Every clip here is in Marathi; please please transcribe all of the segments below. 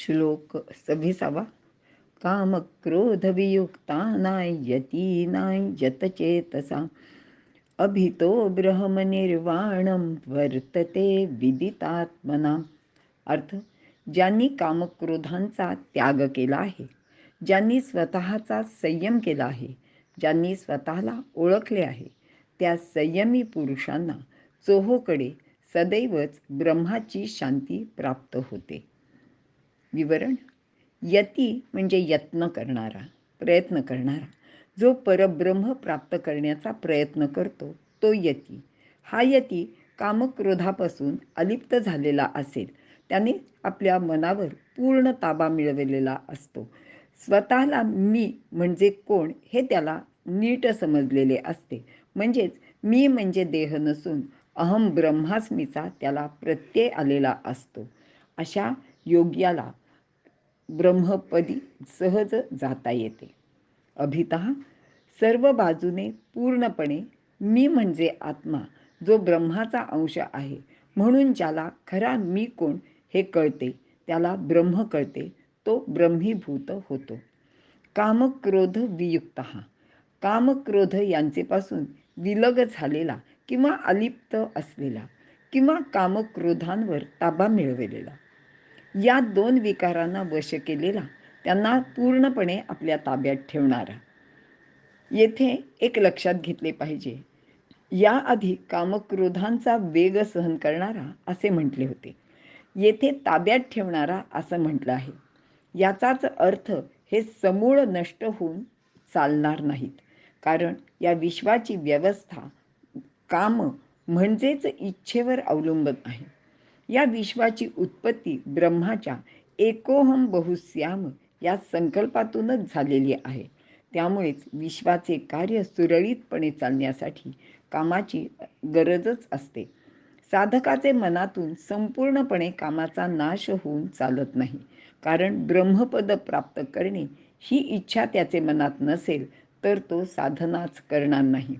श्लोक सव्वीसावा. कामक्रोधवियुक्तानां यतीनां यतचेतसा अभितो ब्रह्मनिर्वाणं वर्तते विदितात्मना. अर्थ ज्यांनी कामक्रोधांचा त्याग केला आहे ज्यांनी स्वतःचा संयम केला आहे ज्यांनी स्वतःला ओळखले आहे त्या संयमी पुरुषांना चोहोकडे सदैवच ब्रह्माची शांती प्राप्त होते. विवरण यती म्हणजे यत्न करणारा प्रयत्न करणारा. जो परब्रह्म प्राप्त करण्याचा प्रयत्न करतो तो यती. हा यती कामक्रोधापासून अलिप्त झालेला असेल. त्याने आपल्या मनावर पूर्ण ताबा मिळवलेला असतो. स्वतःला मी म्हणजे कोण हे त्याला नीट समजलेले असते. म्हणजेच मी म्हणजे देह नसून अहम ब्रह्मास्मीचा त्याला प्रत्यय आलेला असतो. अशा योग्याला ब्रह्मपदी सहज जाता येते. अभित सर्व बाजूने पूर्णपणे मी म्हणजे आत्मा जो ब्रह्माचा अंश आहे म्हणून ज्याला खरा मी कोण हे कळते त्याला ब्रह्म कळते तो ब्रह्मीभूत होतो. कामक्रोध वियुक्त कामक्रोध यांचेपासून विलग झालेला किंवा अलिप्त असलेला किंवा कामक्रोधांवर ताबा मिळवलेला. या दोन विकारांना वश केलेला त्यांना पूर्णपणे आपल्या ताब्यात ठेवणारा. येथे एक लक्षात घेतले पाहिजे. याआधी कामक्रोधांचा वेग सहन करणारा असे म्हटले होते. येथे ताब्यात ठेवणारा असं म्हटलं आहे. याचाच अर्थ हे समूळ नष्ट होऊन चालणार नाहीत. कारण या विश्वाची व्यवस्था काम म्हणजेच इच्छेवर अवलंबून आहे. या विश्वाची उत्पत्ती ब्रह्माच्या एकोहम बहुस्याम या संकल्पातूनच झालेली आहे. त्यामुळेच विश्वाचे कार्य सुरळीतपणे चालण्यासाठी कामाची गरजच असते. साधकाचे मनातून संपूर्णपणे कामाचा नाश होऊन चालत नाही. कारण ब्रह्मपद प्राप्त करणे ही इच्छा त्याचे मनात नसेल तर तो साधनाच करणार नाही.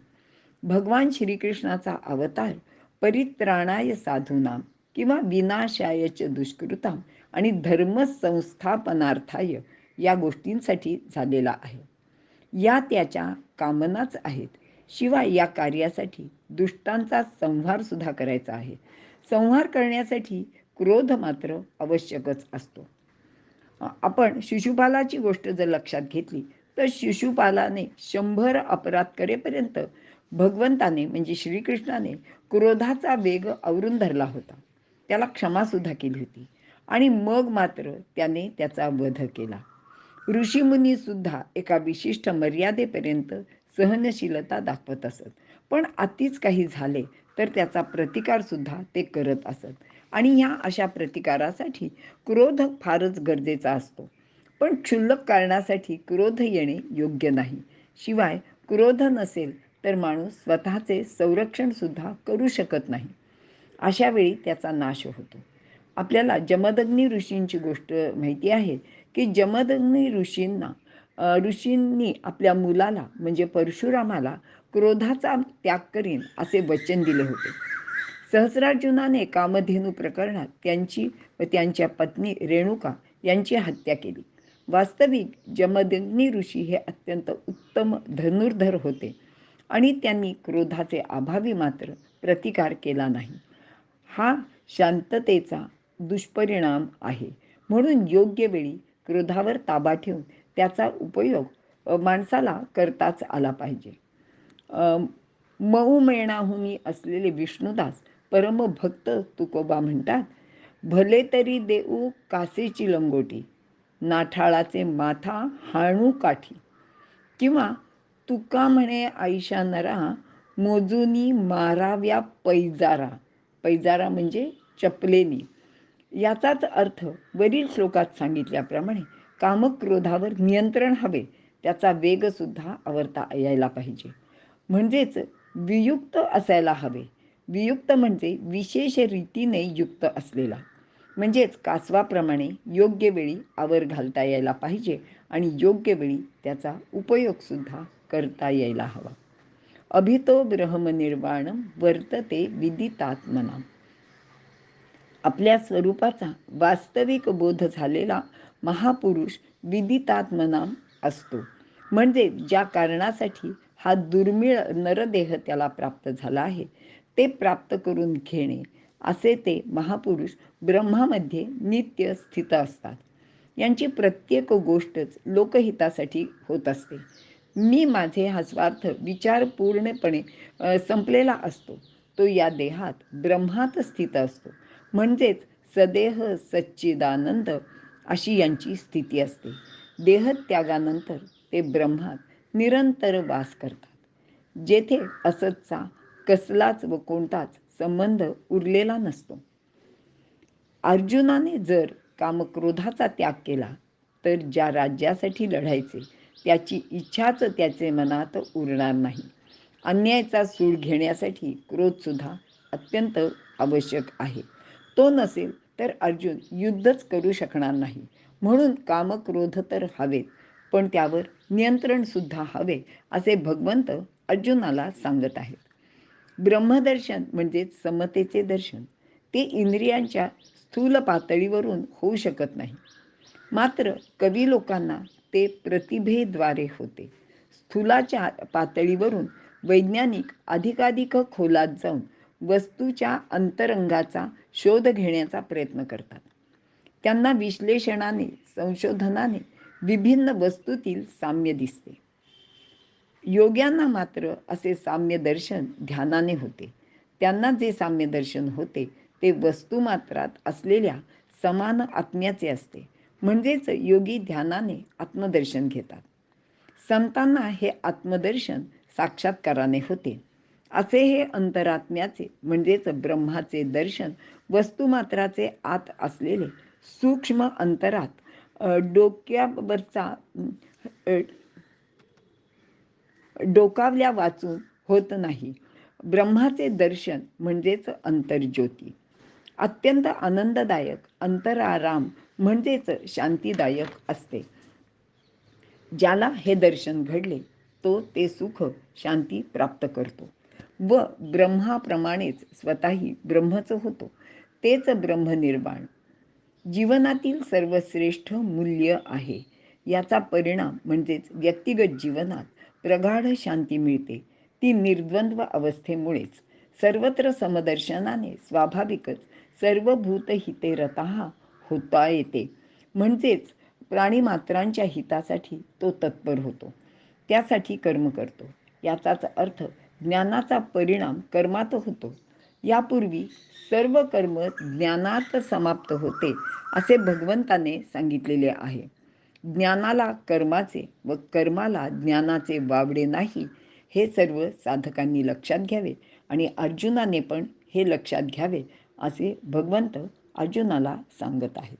भगवान श्रीकृष्णाचा अवतार परित्राणाय साधूनाम. किंवा विनाशायच दुष्कृताम आणि धर्मसंस्थापनार्थाय या गोष्टींसाठी झालेला आहे. या त्याच्या कामनाच आहेत. शिवाय या कार्यासाठी दुष्टांचा संहार सुद्धा करायचा आहे. संहार करण्यासाठी क्रोध मात्र आवश्यकच असतो. आपण शिशुपालाची गोष्ट जर लक्षात घेतली तर शिशुपालाने शंभर अपराध करेपर्यंत भगवंताने म्हणजे श्रीकृष्णाने क्रोधाचा वेग आवरून धरला होता. त्याला क्षमासुद्धा केली होती. आणि मग मात्र त्याने त्याचा वध केला. ऋषीमुनी सुद्धा एका विशिष्ट मर्यादेपर्यंत सहनशीलता दाखवत असत. पण आतीच काही झाले तर त्याचा प्रतिकार सुद्धा ते करत असत. आणि ह्या अशा प्रतिकारासाठी क्रोध फारच गरजेचा असतो. पण क्षुल्लक कारणासाठी क्रोध येणे योग्य नाही. शिवाय क्रोध नसेल तर माणूस स्वतःचे संरक्षण सुद्धा करू शकत नाही. अशा वेळी त्याचा नाश होतो. आपल्याला जमदग्नी ऋषींची गोष्ट माहिती आहे की जमदग्नी ऋषींना ऋषींनी आपल्या मुलाला म्हणजे परशुरामाला क्रोधाचा त्याग करीन असे वचन दिले होते. सहस्रार्जुनाने कामधेनू प्रकरणात त्यांची व त्यांच्या पत्नी रेणुका यांची हत्या केली. वास्तविक जमदग्नी ऋषी हे अत्यंत उत्तम धनुर्धर होते आणि त्यांनी क्रोधाचे अभावी मात्र प्रतिकार केला नाही. हा शांततेचा दुष्परिणाम आहे. म्हणून योग्य वेळी क्रोधावर ताबा ठेवून त्याचा उपयोग माणसाला करताच आला पाहिजे. मऊ मेणाहुनी असलेले विष्णुदास परमभक्त तुकोबा म्हणतात भले तरी देऊ कासेची लंगोटी नाठाळाचे माथा हाणू काठी किंवा तुका म्हणे आईशा नरा मोजूनी माराव्या पैजारा पैजारा म्हणजे चपलेली. याचाच अर्थ वरील श्लोकात सांगितल्याप्रमाणे कामक्रोधावर नियंत्रण हवे त्याचा वेगसुद्धा आवरता यायला पाहिजे. म्हणजेच वियुक्त असायला हवे. वियुक्त म्हणजे विशेष रीतीने युक्त असलेला. म्हणजेच कासवाप्रमाणे योग्य वेळी आवर घालता यायला पाहिजे आणि योग्य वेळी त्याचा उपयोगसुद्धा करता यायला हवा. अभितो ब्रह्मनिर्वाणम वर्तते विदितात्मना आपल्या स्वरूपाचा वास्तविक बोध झालेला महापुरुष विदितात्मना असतो. म्हणजे ज्या कारणासाठी हा दुर्मिळ नरदेह त्याला प्राप्त झाला आहे ते प्राप्त करून घेणे असे ते महापुरुष ब्रह्मामध्ये नित्य स्थित असतात. यांची प्रत्येक गोष्टच लोकहितासाठी होत असते. मी माझे हा स्वार्थ विचार पूर्णपणे संपलेला असतो. तो या देहात ब्रह्मात स्थित असतो. म्हणजेच सदेह सच्चिदानंद अशी यांची स्थिती असते. देहत्यागानंतर ते ब्रह्मात निरंतर वास करतात. जेथे असतचा कसलाच व कोणताच संबंध उरलेला नसतो. अर्जुनाने जर कामक्रोधाचा त्याग केला तर ज्या राज्यासाठी लढायचे त्याची इच्छाच त्याचे मनात उरणार नाही. अन्यायाचा सूड घेण्यासाठी क्रोधसुद्धा अत्यंत आवश्यक आहे. तो नसेल तर अर्जुन युद्धच करू शकणार नाही. म्हणून कामक्रोध तर हवेत पण त्यावर नियंत्रणसुद्धा हवे असे भगवंत अर्जुनाला सांगत आहेत. ब्रह्मदर्शन म्हणजेच समतेचे दर्शन. ते इंद्रियांच्या स्थूल पातळीवरून होऊ शकत नाही. मात्र कवी लोकांना ते प्रतिभेद्वारे होते. स्थूलाच्या पातळीवरून वैज्ञानिक अधिकाधिक खोलात जाऊन वस्तूच्या अंतरंगाचा शोध घेण्याचा प्रयत्न करतात. त्यांना विश्लेषणाने संशोधनाने विभिन्न वस्तूतील साम्य दिसते. योग्यांना मात्र असे साम्य दर्शन ध्यानाने होते. त्यांना जे साम्य दर्शन होते ते वस्तुमात्रात असलेल्या समान आत्म्याचे असते. म्हणजेच योगी ध्यानाने आत्मदर्शन घेतात. संतांना हे आत्मदर्शन साक्षात्काराने होते. असे हे अंतरात्म्याचे म्हणजेच ब्रह्माचे दर्शन वस्तुमात्राचे आत असलेले सूक्ष्म अंतरात डोक्यावरचा डोकावल्या वाचून होत नाही. ब्रह्माचे दर्शन म्हणजेच अंतर्ज्योती. अत्यंत आनंददायक अंतराराम म्हणजेच शांतीदायक असते. ज्याला हे दर्शन घडले तो ते सुख शांती प्राप्त करतो. व ब्रह्माप्रमाणेच स्वतःही ब्रह्मच होतो. तेच ब्रह्मनिर्वाण. जीवनातील सर्वश्रेष्ठ मूल्य आहे. याचा परिणाम म्हणजेच व्यक्तिगत जीवनात प्रगाढ शांती मिळते. ती निर्द्वंद्व अवस्थेमुळेच. सर्वत्र समदर्शनाने स्वाभाविकच सर्वभूत हिते होता येते. म्हणजेच प्राणीमात्रांच्या हितासाठी तो तत्पर होतो. त्यासाठी कर्म करतो. याचाच अर्थ ज्ञानाचा परिणाम कर्मात होतो. यापूर्वी सर्व कर्म ज्ञानात समाप्त होते असे भगवंताने सांगितलेले आहे. ज्ञानाला कर्माचे व कर्माला ज्ञानाचे वावडे नाही हे सर्व साधकांनी लक्षात घ्यावे आणि अर्जुनाने पण हे लक्षात घ्यावे असे भगवंत अर्जुनाला सांगत आहेत.